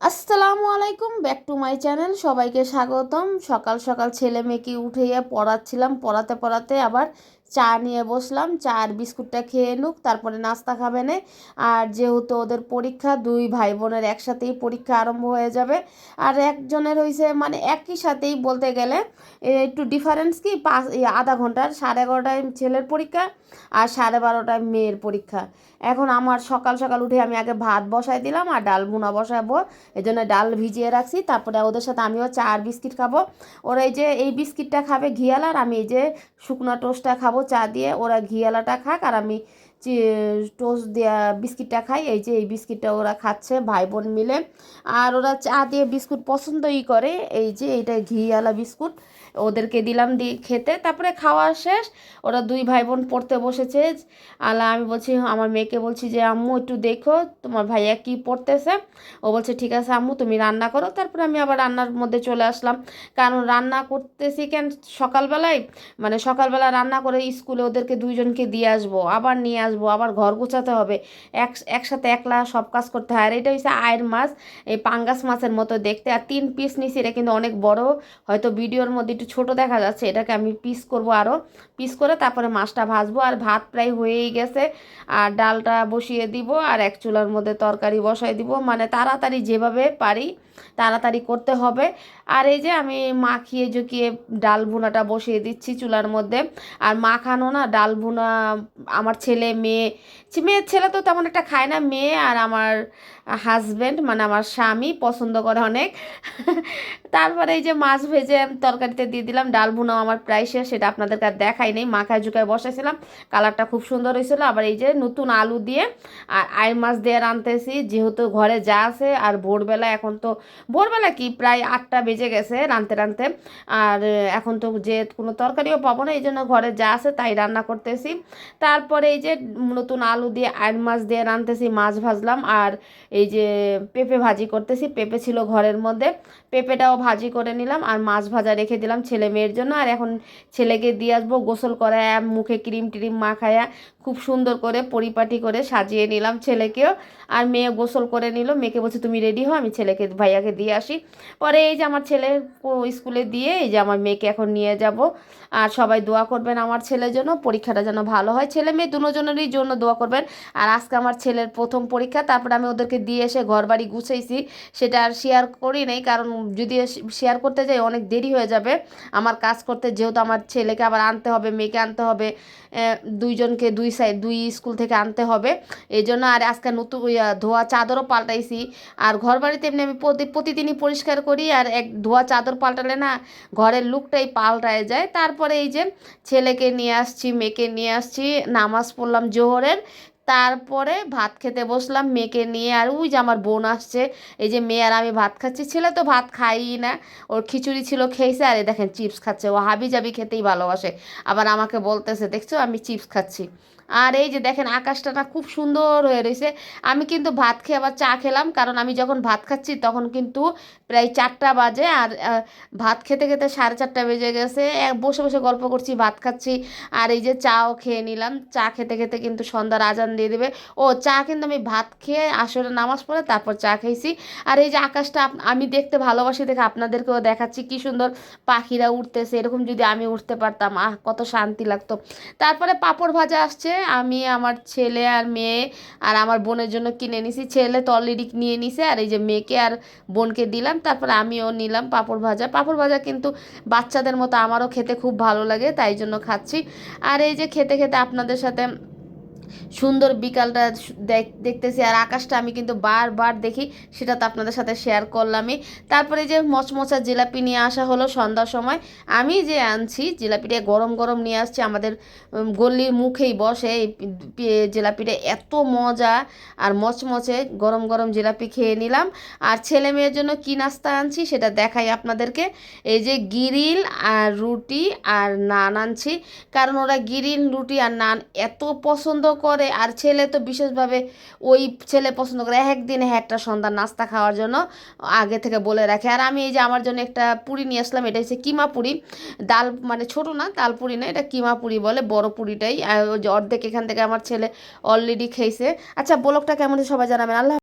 আসসালামু আলাইকুম, back to my channel, সবাইকে স্বাগতম। সকাল সকাল ছেলে মেয়েকে উঠে পড়াচ্ছিলাম, পড়াতে পড়াতে আবার চা নিয়ে বসলাম চা আর বিস্কুটটা খেয়ে নুক, তারপরে নাস্তা খাবে না। আর যেহেতু ওদের পরীক্ষা, দুই ভাই বোনের একসাথেই পরীক্ষা আরম্ভ হয়ে যাবে। আর একজনের হয়েছে মানে একই সাথেই বলতে গেলে একটু ডিফারেন্স কি, পাঁচ আধা ঘণ্টার, সাড়ে এগারোটায় ছেলের পরীক্ষা আর সাড়ে বারোটায় মেয়ের পরীক্ষা। এখন আমার সকাল সকাল উঠে আমি আগে ভাত বসাই দিলাম আর ডাল ভুনা বসাবো। এই জন্য ডাল ভিজিয়ে রাখছি, তারপরে ওদের সাথে আমিও চা আর বিস্কিট খাব। ওরা এই যে, এই বিস্কিটটা খাবে ঘিয়ালার, আমি এই যে, শুকনো টোস্টটা খাব চা দিয়ে ওরা ঘিয়ালাটা খাক আর আমি টোস্ট দেওয়া বিস্কিটটা খাই, এই যে এই বিস্কিটটা ওরা খাচ্ছে ভাই বোন মিলে। আর ওরা চা দিয়ে বিস্কুট পছন্দই করে, এই যে এইটা ঘিওয়ালা বিস্কুট। ওদেরকে দিলাম দিয়ে খেতে, তারপরে খাওয়া শেষ। ওরা দুই ভাই বোন পড়তে বসেছে। আলা আমি বলছি, আমার মেয়েকে বলছি যে, আম্মু, একটু দেখো তোমার ভাইয়া কি পড়তেছে? ও বলছে, ঠিক আছে আম্মু, তুমি রান্না করো। তারপরে আমি আবার রান্নার মধ্যে চলে আসলাম। কারণ রান্না করতেছি কেন? সকালবেলায় মানে সকালবেলা রান্না করে স্কুলে ওদেরকে দুইজনকে দিয়ে আসব, আবার নিয়ে আসব। আবার ঘর গোছাতে হবে। এক, একসাথে একলা সব কাজ করতে হয়। আর এটা হচ্ছে আয়ের মাছ এই পাঙ্গাস মাছের মতো দেখতে। আর তিন পিস নিছি, এটা কিন্তু অনেক বড়। হয়তো ভিডিওর মধ্যে একটু ছোট দেখা যাচ্ছে, এটাকে আমি পিস করব আরও পিস করে তারপরে মাছটা ভাজবো। আর ভাত প্রায় হয়েই গেছে। আর ডালটা বসিয়ে দিব, আর এক চুলার মধ্যে তরকারি বসাই দিব। মানে তাড়াতাড়ি যেভাবে পারি তাড়াতাড়ি করতে হবে। আর এই যে আমি মাখিয়ে জুকিয়ে ডাল ভুনাটা বসিয়ে দিচ্ছি চুলার মধ্যে। আর মাখানো না ডাল ভুনা, আমার ছেলে, মেয়ে মেয়ের ছেলে তো তেমন একটা খায় না। মেয়ে আর আমার হাজব্যান্ড মানে আমার স্বামী পছন্দ করে অনেক। তারপরে এই যে মাছ ভেজে তরকারিতে দিয়ে দিলাম। ডাল ভুনাও আমার প্রায় শেষ, সেটা আপনাদেরকে আর দেখাই নেই। মাখায় ঝুঁকায় বসেছিলাম, কালারটা খুব সুন্দর হয়েছিল। আবার এই যে নতুন আলু দিয়ে, আর আই মাছ দিয়ে রাঁধতেছি। যেহেতু ঘরে যা আছে, আর ভোরবেলা এখন তো ভোরবেলা কি প্রায় আটটা বেজে গেছে রাঁধতে রাঁধতে। আর এখন তো যে কোনো তরকারিও পাবো না, এই জন্য ঘরে যা আছে তাই রান্না করতেছি। তারপরে এই যে নতুন আলু দিয়ে আইন মাছ দিয়ে রাঁধতেছি, মাছ ভাজলাম। আর এই যে পেঁপে ভাজি করতেছি, পেঁপে ছিল ঘরের মধ্যে। পেঁপেটাও ভাজি করে নিলাম আর মাছ ভাজা রেখে দিলাম ছেলে মেয়ের জন্য। আর এখন ছেলেকে দিয়ে আসব গোসল করায়, মুখে ক্রিম টিরিম মাখায়া, খুব সুন্দর করে পরিপাটি করে সাজিয়ে নিলাম ছেলেকেও। আর মেয়ে গোসল করে নিল, মেয়েকে বলছে, তুমি রেডি হো আমি ছেলেকে ভাইয়াকে দিয়ে আসি। পরে এই যে আমার ছেলে স্কুলে দিয়ে এই যে আমার মেয়েকে এখন নিয়ে যাব। আর সবাই দোয়া করবেন আমার ছেলের জন্য, পরীক্ষাটা যেন ভালো হয়। ছেলে মেয়ে দুজনেরই জন্য দোয়া করবেন। আর আজকে আমার ছেলের প্রথম পরীক্ষা, তারপরে আমি ওদেরকে দিয়ে এসে ঘর বাড়ি গুছাইছি। সেটা আর শেয়ার করি নাই, কারণ যদি শেয়ার করতে যাই অনেক দেরি হয়ে যাবে। আমার কাজ করতে যেহেতু আমার ছেলেকে আবার আনতে হবে, মেয়েকে আনতে হবে দুইজনকে দুই সাইড দুই স্কুল থেকে আনতে হবে। এই জন্য আর আজকে নতুন ধোয়া চাদরও পাল্টাইছি। আর ঘর বাড়িতে এমনি আমি প্রতিদিনই পরিষ্কার করি আর এক ধোয়া চাদর পাল্টালে না ঘরের লুকটাই পাল্টায় যায়। তারপরে এই যে ছেলেকে নিয়ে আসছি, মেয়েকে নিয়ে আসছি, নামাজ পড়লাম জোহরের। তারপরে ভাত খেতে বসলাম, মেয়েকে নিয়ে আর ওই যে আমার বোন আসছে। এই যে মেয়ে আর আমি ভাত খাচ্ছি। ছেলে তো ভাত খাই না। ওর খিচুড়ি ছিল, খেয়েছে। আর দেখেন, চিপস খাচ্ছে। ও হাবি জাবি খেতেই ভালোবাসে। আবার আমাকে বলতেছে, দেখছ, আমি চিপস খাচ্ছি। আর এই যে দেখেন আকাশটা না খুব সুন্দর হয়ে রয়েছে আমি কিন্তু ভাত খেয়ে আবার চা খেলাম, কারণ আমি যখন ভাত খাচ্ছি তখন কিন্তু প্রায় চারটা বাজে আর ভাত খেতে খেতে সাড়ে চারটা বেজে গেছে। বসে বসে গল্প করছি, ভাত খাচ্ছি আর এই যে চাও খেয়ে নিলাম। চা খেতে খেতে কিন্তু সন্ধ্যার আজান দিয়ে দেবে। ও, চা কিন্তু আমি ভাত খেয়ে আসলে নামাজ পড়ে তারপর চা খেয়েছি আর এই যে আকাশটা আমি দেখতে ভালোবাসি দেখে আপনাদেরকেও দেখাচ্ছি কি সুন্দর পাখিরা উঠতেছে এরকম যদি আমি উঠতে পারতাম, আহ, কত শান্তি লাগতো। তারপরে পাঁপড় ভাজা আসছে। আমি আমার ছেলে আর মেয়ে আর আমার বোনের জন্য কিনে নিছি। ছেলে তো অলরেডি নিয়ে নিছে আর এই যে মেয়েকে আর বোনকে দিলাম। তারপর আমিও নিলাম পাঁপড় ভাজা। পাঁপড় ভাজা কিন্তু বাচ্চাদের মতো আমারও খেতে খুব ভালো লাগে, তাই জন্য খাচ্ছি। আর এই যে খেতে খেতে আপনাদের সাথে সুন্দর বিকালটা দেখতেছি আর আকাশটা আমি কিন্তু বারবার দেখি সেটা তো আপনাদের সাথে শেয়ার করলামই। তারপরে যে মচমচা জিলাপি নিয়ে আসা হলো সন্ধ্যার সময়, আমি যে আনছি জিলাপিটা গরম গরম নিয়ে আসছি, আমাদের গল্লির মুখেই বসে জিলাপিটা এত মজা, আর মচমচে গরম গরম জিলাপি খেয়ে নিলাম। আর ছেলে মেয়ের জন্য কি নাস্তা আনছি সেটা দেখাই আপনাদেরকে। এই যে গিরিল আর রুটি আর নান আনছি, কারণ ওরা গিরিল, রুটি আর নান এত পছন্দ করে, আর ছেলে তো বিশেষভাবে ওই ছেলে পছন্দ করে একদিন একটা সন্ধ্যা নাস্তা খাওয়ার জন্য আগে থেকে বলে রাখে। আর আমি এই যে আমার জন্য একটা পুরি নিয়ে আসলাম, এটা হচ্ছে কিমা পুরি। ডাল মানে ছোট না ডাল পুরি না, এটা কিমা পুরি বলে, বড় পুরিটাই। অর্ধেক এখান থেকে আমার ছেলে অলরেডি খেয়েছে। আচ্ছা ব্লগটা কেমন সবাই জানাবেন। আল্লাহ